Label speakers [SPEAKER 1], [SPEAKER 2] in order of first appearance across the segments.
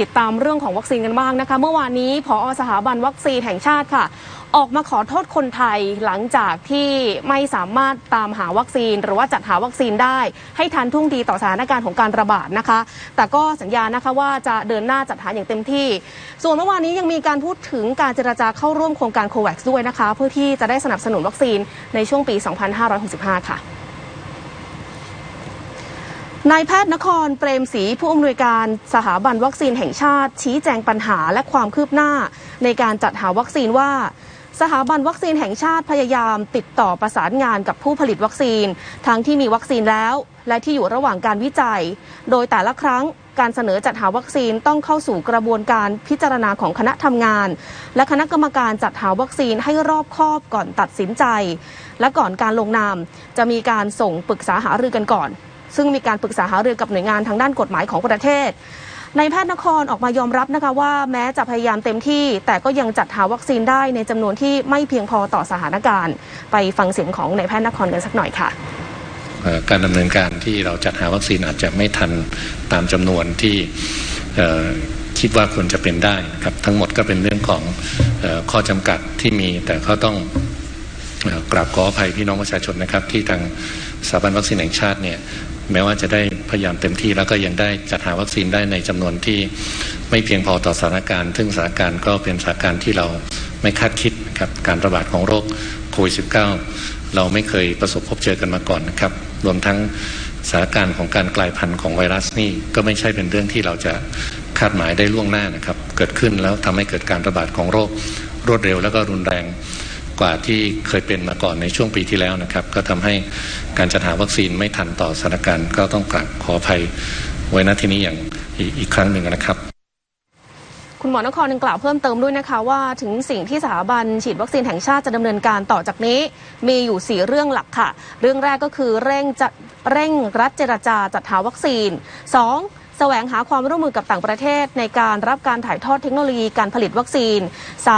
[SPEAKER 1] ติดตามเรื่องของวัคซีนกันบ้างนะคะ เมื่อวานนี้พอสถาบันวัคซีนแห่งชาติค่ะ ออกมาขอโทษคนไทยหลังจากที่ไม่สามารถตามหาวัคซีน หรือว่าจัดหาวัคซีนได้ ให้ทันท่วงทีต่อสถานการณ์ของการระบาดนะคะ แต่ก็สัญญานะคะว่าจะเดินหน้าจัดหาอย่างเต็มที่ ส่วนเมื่อวานนี้ยังมีการพูดถึงการเจรจาเข้าร่วมโครงการโควัคด้วยนะคะ เพื่อที่จะได้สนับสนุนวัคซีนในช่วงปี 2565 ค่ะ นายแพทย์นครเปรมศรีผู้อำนวยการสถาบันวัคซีนแห่งชาติ ชี้แจงปัญหาและความคืบหน้า ในการจัดหาวัคซีนว่า สถาบันวัคซีนแห่งชาติพยายามติดต่อประสานงานกับผู้ผลิตวัคซีน ทั้งที่มีวัคซีนแล้ว และที่อยู่ระหว่างการวิจัย โดยแต่ละครั้งการเสนอจัดหาวัคซีนต้องเข้าสู่กระบวนการพิจารณาของคณะทำงาน และคณะกรรมการจัดหาวัคซีนให้รอบคอบก่อนตัดสินใจ และก่อนการลงนาม จะมีการส่งปรึกษาหารือกันก่อน ซึ่งมีการปรึกษาหารือกับหน่วยงานทางด้านกฎหมายของประเทศในแพทย์นครออกมายอมรับนะคะว่าแม้จะพยายามเต็มที่ แต่ก็ยังจัดหาวัคซีนได้ในจำนวนที่ไม่เพียงพอต่อสถานการณ์ ไปฟังเสียงของนายแพทย์นครกันสักหน่อยค่ะ
[SPEAKER 2] การดำเนินการที่เราจัดหาวัคซีนอาจจะไม่ทันตามจำนวนที่คิดว่าควรจะเป็นได้นะครับทั้งหมดก็เป็นเรื่องของออข้อจำกัดที่มีแต่ก็ต้อง กราบขออภัยพี่น้องประชาชนนะครับ ที่ทางสถาบันวัคซีนแห่งชาติเนี่ยแม้ว่าจะได้พยายามเต็มที่แล้วก็ยังได้จัดหาวัคซีนได้ในจำนวนที่ไม่เพียงพอต่อสถานการณ์ ซึ่งสถานการณ์ก็เป็นสถานการณ์ที่เราไม่คาดคิดนะครับการระบาดของโรคโควิด -19 เราไม่เคยประสบพบเจอกันมาก่อนนะครับรวมทั้งสถานการณ์ของการกลายพันธุ์ของไวรัสนี่ก็ไม่ใช่เป็นเรื่องที่เราจะคาดหมายได้ล่วงหน้านะครับ เกิดขึ้นแล้วทำให้เกิดการระบาดของโรครวดเร็วแล้วก็รุนแรง กว่าที่เคยเป็นมาก่อนในช่วงปีที่แล้วนะครับ ก็ทำให้การจัดหาวัคซีนไม่ทันต่อสถานการณ์ก็ต้องกราบขออภัยไว้ณที่นี้อย่างอีกครั้งหนึ่งนะครับ
[SPEAKER 1] คุณหมอนครยังกล่าวเพิ่มเติมด้วยนะคะว่าถึงสิ่งที่สถาบันฉีดวัคซีนแห่งชาติจะดำเนินการต่อจากนี้ มีอยู่ 4 เรื่องหลักค่ะ เรื่องแรกก็คือเร่งจะเร่งรัดเจรจาจัดหาวัคซีน 2. แสวงหาความร่วมมือกับต่างประเทศ ในการรับการถ่ายทอดเทคโนโลยีการผลิตวัคซีน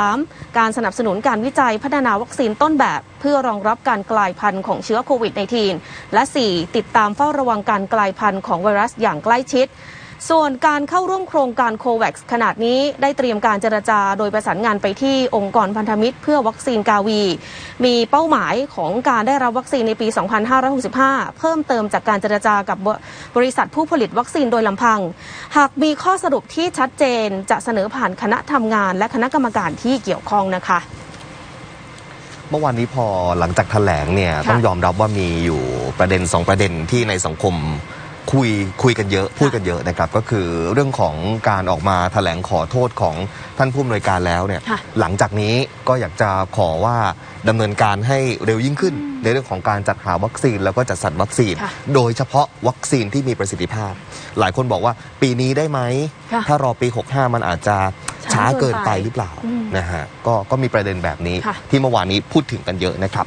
[SPEAKER 1] 3. การสนับสนุนการวิจัยพัฒนาวัคซีนต้นแบบ เพื่อรองรับการกลายพันธุ์ของเชื้อโควิด -19 และ 4. ติดตามเฝ้าระวังการกลายพันธุ์ของไวรัสอย่างใกล้ชิด ส่วนการเข้าร่วมโครงการโควัคขนาดนี้ได้เตรียมการเจรจาโดยประสานงานไปที่องค์กรพันธมิตร เพื่อวัคซีนกาวี มีเป้าหมายของการได้รับวัคซีนในปี 2565 เพิ่มเติมจากการเจรจากับบริษัทผู้ผลิตวัคซีนโดยลำพัง หากมีข้อสรุปที่ชัดเจนจะเสนอผ่านคณะทำงาน และคณะกรรมการที่เกี่ยวข้องนะคะ
[SPEAKER 3] เมื่อวานนี้พอหลังจากแถลงเนี่ยต้องยอมรับว่ามีอยู่ประเด็นสองประเด็นที่ในสังคม คุยคุยกันเยอะพูดกันเยอะนะครับ ก็คือเรื่องของการออกมาแถลงขอโทษของท่านผู้อำนวยการแล้วเนี่ย
[SPEAKER 1] ค่ะ
[SPEAKER 3] หลังจากนี้ก็อยากจะขอว่าดำเนินการให้เร็วยิ่งขึ้น ในเรื่องของการจัดหาวัคซีนแล้วก็จัดสรรวัคซีน
[SPEAKER 1] ค่ะ
[SPEAKER 3] โดยเฉพาะวัคซีนที่มีประสิทธิภาพ หลายคนบอกว่าปีนี้ได้ไหม
[SPEAKER 1] ค่ะ
[SPEAKER 3] ถ้ารอปี 65 มันอาจจะ
[SPEAKER 1] ช้า
[SPEAKER 3] ช้าเกินไป
[SPEAKER 1] เกินไป
[SPEAKER 3] หรือเปล่า
[SPEAKER 1] อืม
[SPEAKER 3] นะฮะก็ก็มีประเด็นแบบนี้
[SPEAKER 1] ค่ะ
[SPEAKER 3] ที่เมื่อวานนี้พูดถึงกันเยอะนะครับ